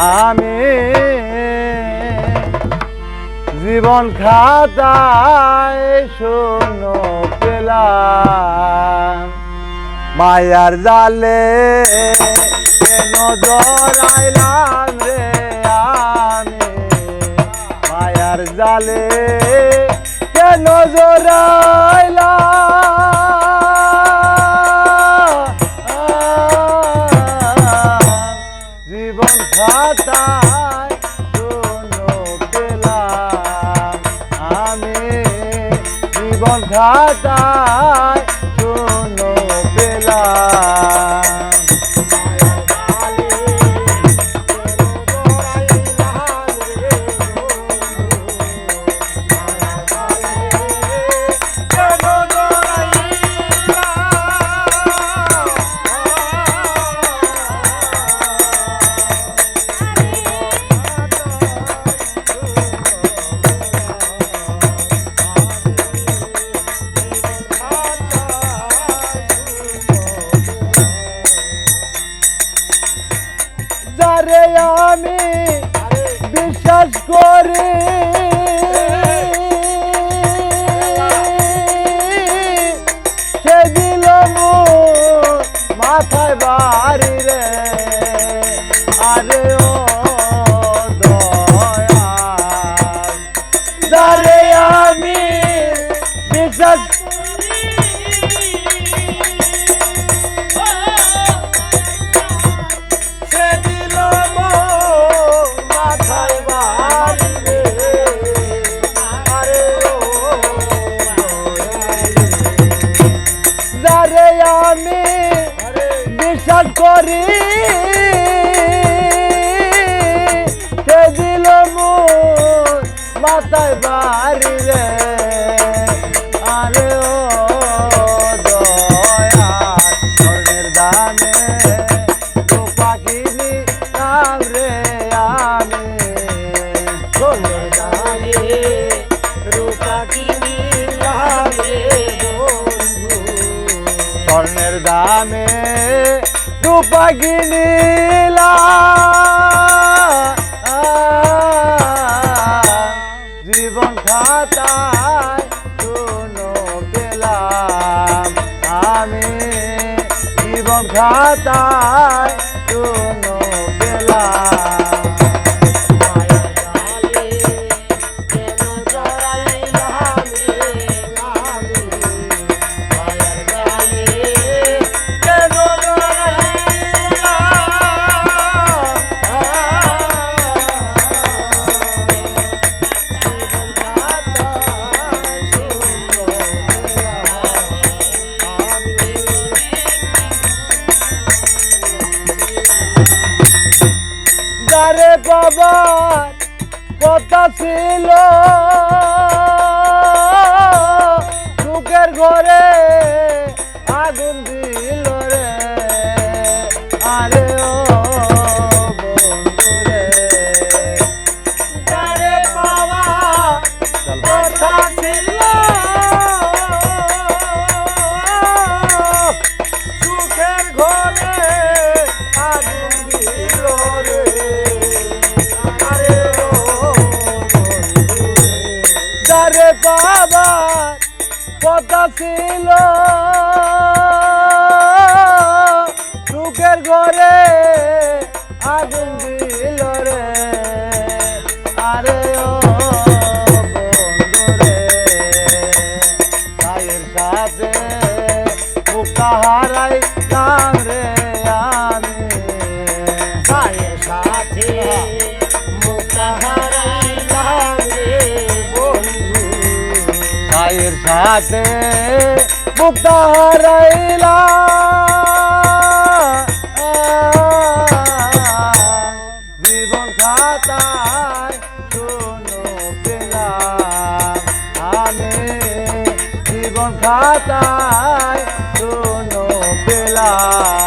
আমি জীবন খাতায় শূন্য পেলাম। মায়ার জালে কেন জড়াইলাম রে আমি। মায়ার জালে কেন জড়াইলাম জীবন শোনো শূন্য করি করি। সে দিল মোর মাথায় বাড়ি রে? আরে দামে আমি। স্বর্ণের দামে রূপা কিনি নাম রে দামে রূপা কিনিলা জীবন খাতায় শুনো পেলাম। আমি জীবন খাতায় শুনো পেলাম। বাবার কথা ছিল। বাবা কথা ছিল। সুখের ঘরে আগুন দিল রে। আরে ও বন্ধু রে সাথে মুক্তা হারাই নাম রে আমি। ভাইয়ের সাথে সাথে মুক্তা হারাইলা জীবন খাতায় শুনো পেলাম। আমি জীবন খাতায় শুনো পেলাম।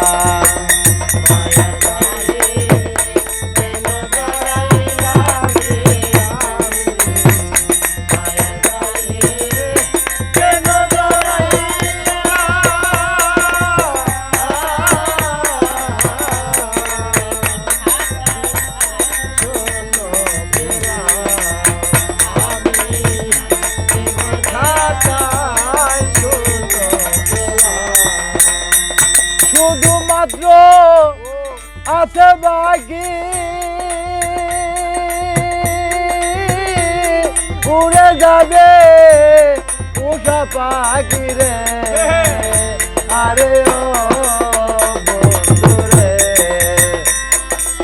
শুধুমাত্র আছে বাকি উড়ে যাবে উষা পাখি রে। আরে ও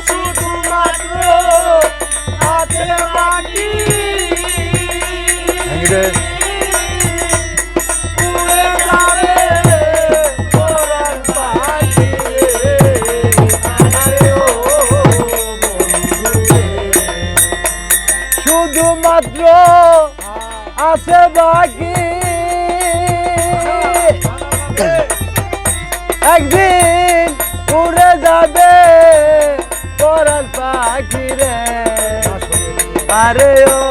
শুধুমাত্র আছে বাকি শুধুমাত্র আছে বাকি। একদিন উড়ে যাবে পরার পাখি আরে ও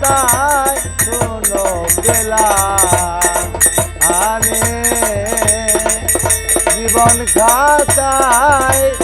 খাতায় কোনো পেলাম আমি জীবন খাতায়